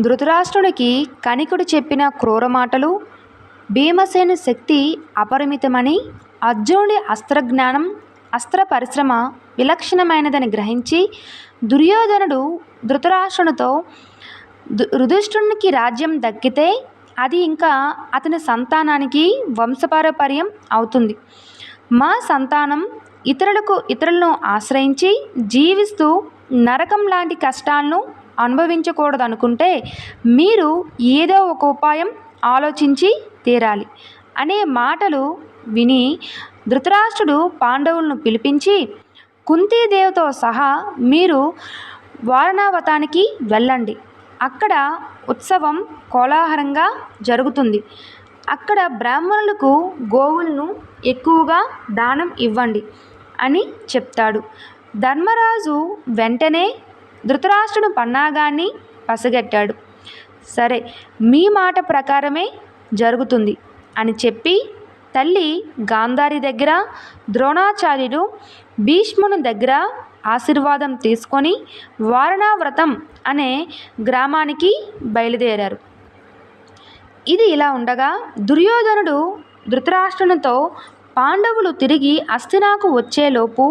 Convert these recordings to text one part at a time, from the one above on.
ధృతరాష్ట్రుడికి కణికుడు చెప్పిన క్రూర మాటలు భీమసేను శక్తి అపరిమితమని అర్జునుడి అస్త్రజ్ఞానం అస్త్ర పరిశ్రమ విలక్షణమైనదని గ్రహించి దుర్యోధనుడు ధృతరాష్ట్రునితో రుధిష్ఠునికి రాజ్యం దక్కితే అది ఇంకా అతని సంతానానికి వంశపారపర్యం అవుతుంది. మా సంతానం ఇతరులకు ఇతరులను ఆశ్రయించి జీవిస్తూ నరకం లాంటి కష్టాలను అనుభవించకూడదనుకుంటే మీరు ఏదో ఒక ఉపాయం ఆలోచించి తీరాలి. అనే మాటలు విని ధృతరాష్ట్రుడు పాండవులను పిలిపించి కుంతీదేవితో సహా మీరు వారణావతానికి వెళ్ళండి. అక్కడ ఉత్సవం కోలాహలంగా జరుగుతుంది. అక్కడ బ్రాహ్మణులకు గోవులను ఎక్కువగా దానం ఇవ్వండి అని చెప్తాడు. ధర్మరాజు వెంటనే ధృతరాష్ట్రుడు పన్నాగాన్ని పసిగట్టాడు. సరే మీ మాట ప్రకారమే జరుగుతుంది అని చెప్పి తల్లి గాంధారి దగ్గర ద్రోణాచార్యుడు భీష్ముని దగ్గర ఆశీర్వాదం తీసుకొని వారణావ్రతం అనే గ్రామానికి బయలుదేరారు. ఇది ఇలా ఉండగా దుర్యోధనుడు ధృతరాష్ట్రునితో పాండవులు తిరిగి అస్థినాకు వచ్చేలోపు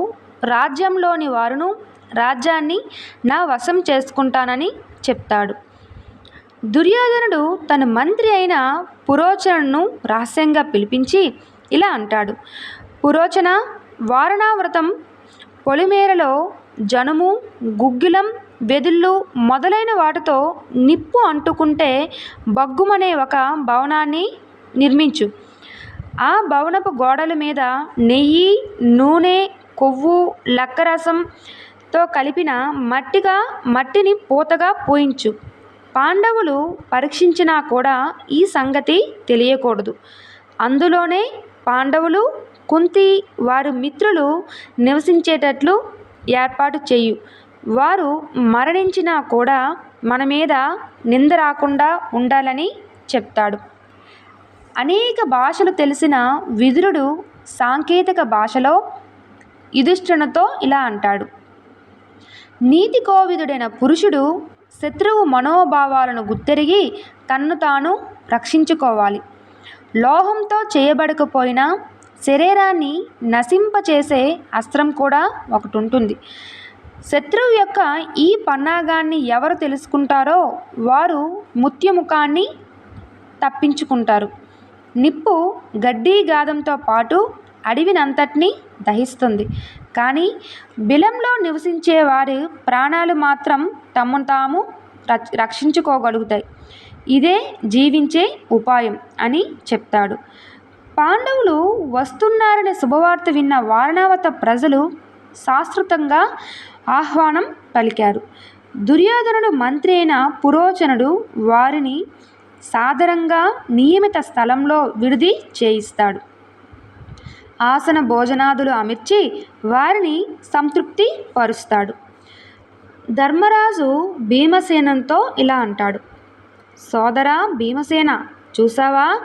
రాజ్యంలోని వారును రాజ్యాన్ని నా వశం చేసుకుంటానని చెప్తాడు. దుర్యోధనుడు తన మంత్రి అయిన పురోచనను రహస్యంగా పిలిపించి ఇలా అంటాడు. పురోచన వారణావ్రతం పొలిమేరలో జనుము గుగ్గిలం వెదుళ్ళు మొదలైన వాటితో నిప్పు అంటుకుంటే బగ్గుమనే ఒక భవనాన్ని నిర్మించు. ఆ భవనపు గోడల మీద నెయ్యి నూనె కొవ్వు లక్కరసం తో కలిపిన మట్టిగా మట్టిని పూతగా పోయించు. పాండవులు పరీక్షించినా కూడా ఈ సంగతి తెలియకూడదు. అందులోనే పాండవులు కుంతి వారి మిత్రులు నివసించేటట్లు ఏర్పాటు చేయు. వారు మరణించినా కూడా మన మీద నింద రాకుండా ఉండాలని చెప్తాడు. అనేక భాషలు తెలిసిన విదురుడు సాంకేతిక భాషలో యుధిష్ఠునితో ఇలా అంటాడు. నీతి కోవిదుడైన పురుషుడు శత్రువు మనోభావాలను గుర్తెరిగి తన్ను తాను రక్షించుకోవాలి. లోహంతో చేయబడకపోయినా శరీరాన్ని నశింపచేసే అస్త్రం కూడా ఒకటి ఉంటుంది శత్రువు యొక్క ఈ పన్నాగాన్ని ఎవరు తెలుసుకుంటారో వారు ముత్యముఖాన్ని తప్పించుకుంటారు. నిప్పు గడ్డి గాదంతో పాటు అడవినంతటినీ దహిస్తుంది. కానీ బిలంలో నివసించే వారి ప్రాణాలు మాత్రం తమను తాము రక్షించుకోగలుగుతాయి. ఇదే జీవించే ఉపాయం అని చెప్తాడు. పాండవులు వస్తున్నారనే శుభవార్త విన్న వారణావత ప్రజలు శాశ్వతంగా ఆహ్వానం పలికారు. దుర్యోధనుడు మంత్రి అయిన పురోచనుడు వారిని సాదరంగా నియమిత స్థలంలో విడిది చేయిస్తాడు. ఆసన భోజనాదులు అమర్చి వారిని సంతృప్తి పరుస్తాడు. ధర్మరాజు భీమసేనంతో ఇలా అంటాడు. సోదరా భీమసేన చూసావా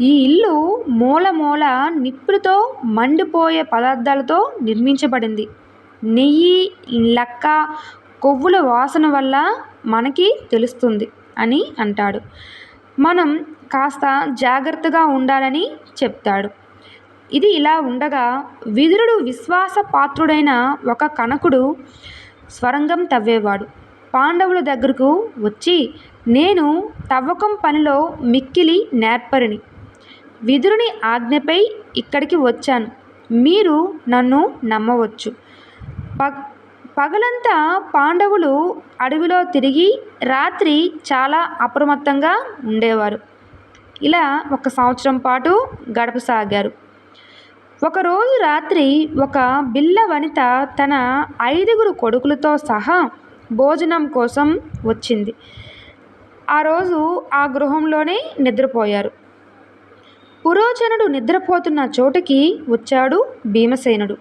ఈ ఇల్లు మూల మూల నిప్పులతో మండిపోయే పదార్థాలతో నిర్మించబడింది. నెయ్యి లక్క కొవ్వుల వాసన వల్ల మనకి తెలుస్తుంది అని అంటాడు. మనం కాస్త జాగ్రత్తగా ఉండాలని చెప్తాడు. ఇది ఇలా ఉండగా విదురుడు విశ్వాసపాత్రుడైన ఒక కనకుడు స్వరంగం తవ్వేవాడు. పాండవుల దగ్గరకు వచ్చి నేను తవ్వకం పనిలో మిక్కిలి నేర్పరిని. విదురుని ఆజ్ఞపై ఇక్కడికి వచ్చాను. మీరు నన్ను నమ్మవచ్చు. ప పగలంతా పాండవులు అడవిలో తిరిగి రాత్రి చాలా అప్రమత్తంగా ఉండేవారు. ఇలా ఒక సంవత్సరం పాటు గడపసాగారు. ఒకరోజు రాత్రి ఒక బిల్ల వనిత తన ఐదుగురు కొడుకులతో సహా భోజనం కోసం వచ్చింది. ఆ రోజు ఆ గృహంలోనే నిద్రపోయారు. పురోచనుడు నిద్రపోతున్న చోటుకి వచ్చాడు భీమసేనుడు.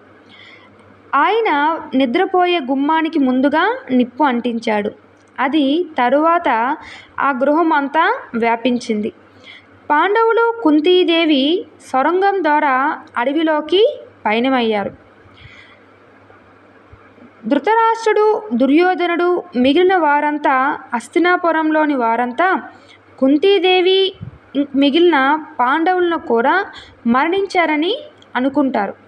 ఆయన నిద్రపోయే గుమ్మానికి ముందుగా నిప్పు అంటించాడు. అది తరువాత ఆ గృహం అంతా వ్యాపించింది. పాండవులు కుంతీదేవి సొరంగం ద్వారా అడవిలోకి పయనమయ్యారు. ధృతరాష్ట్రుడు దుర్యోధనుడు మిగిలిన వారంతా హస్తినాపురంలోని వారంతా కుంతీదేవి మిగిలిన పాండవులను కూడా మరణించారని అనుకుంటారు.